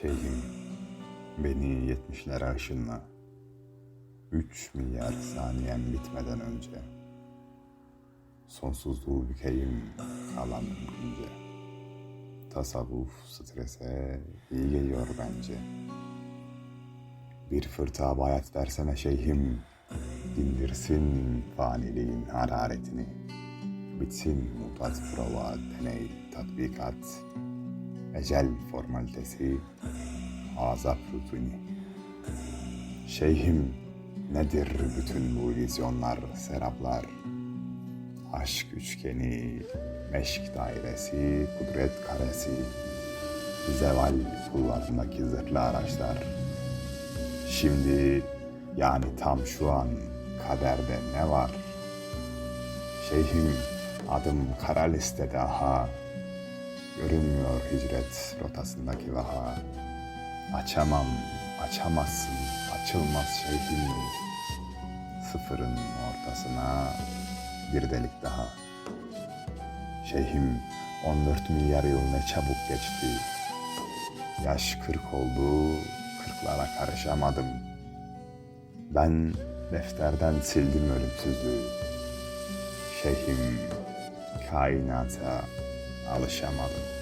Şeyhim, beni yetmişlere ışınla. Üç milyar saniyem bitmeden önce. Sonsuzluğu bükeyim kalan ömrümce. Tasavvuf strese iyi geliyor bence. Bir fırtığa bayat versene şeyhim. Dindirsin faniliğin hararetini. Bitsin mutat prova, deney, tatbikat. Ecel formalitesi, azap rutini. Şeyhim, nedir bütün bu vizyonlar, seraplar? Aşk üçgeni, meşk dairesi, kudret karesi, zeval kullarındaki zırhlı araçlar. Şimdi, yani tam şu an kaderde ne var? Şeyhim, adım kara listede aha. Görünmüyor hicret rotasındaki vaha. Açamam, açamazsın, açılmaz şeyhim. Sıfırın ortasına bir delik daha. Şeyhim 14 milyar yıl ne çabuk geçti. Yaş kırk oldu, kırklara karışamadım. Ben defterden sildim ölümsüzlüğü. Şeyhim kainata alışamadım.